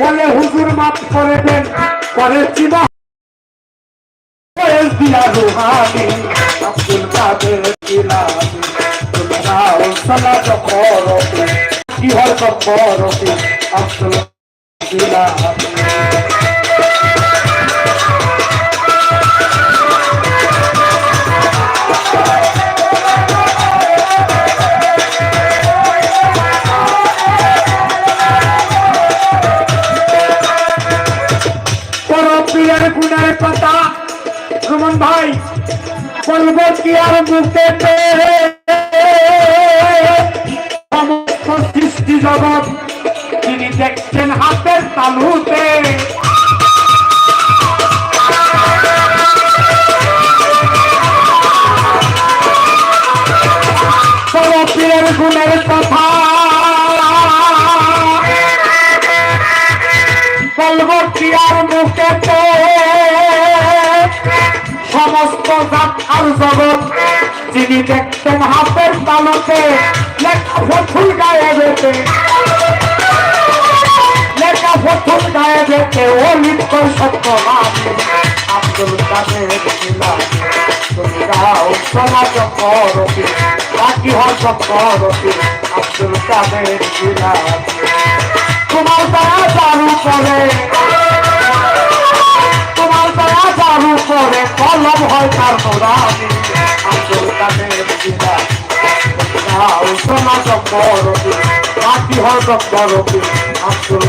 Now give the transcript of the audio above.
বলে হুজুর মাফ করে দেন পরে চিনা দিয়া রুহানি আব্দুল কাদের জিলানি জিলানি পীরের গুণের কথা সুমন ভাই, বলব কি আর মুখে সৃষ্টি জগৎ তিনি দেখছেন হাতের তালুতে। কথা বলব কি আর মুখেতে সমস্ত জাত আর জগৎ যিনি দেখতেন হাতের তালুতে লেখা ফতুল গায়ে বেতে লেখা ফতুল গায়ে বেতে ও লিপ্ত সত্য আব্দুল কাদের সমাজ করবে বাকি করবে আব্দুল কাদের ছিলাম কলম হয় তার মোরানি আব্দুল কাদের জিলা সমাজ করবে বাকি হজ করবে আব্দুল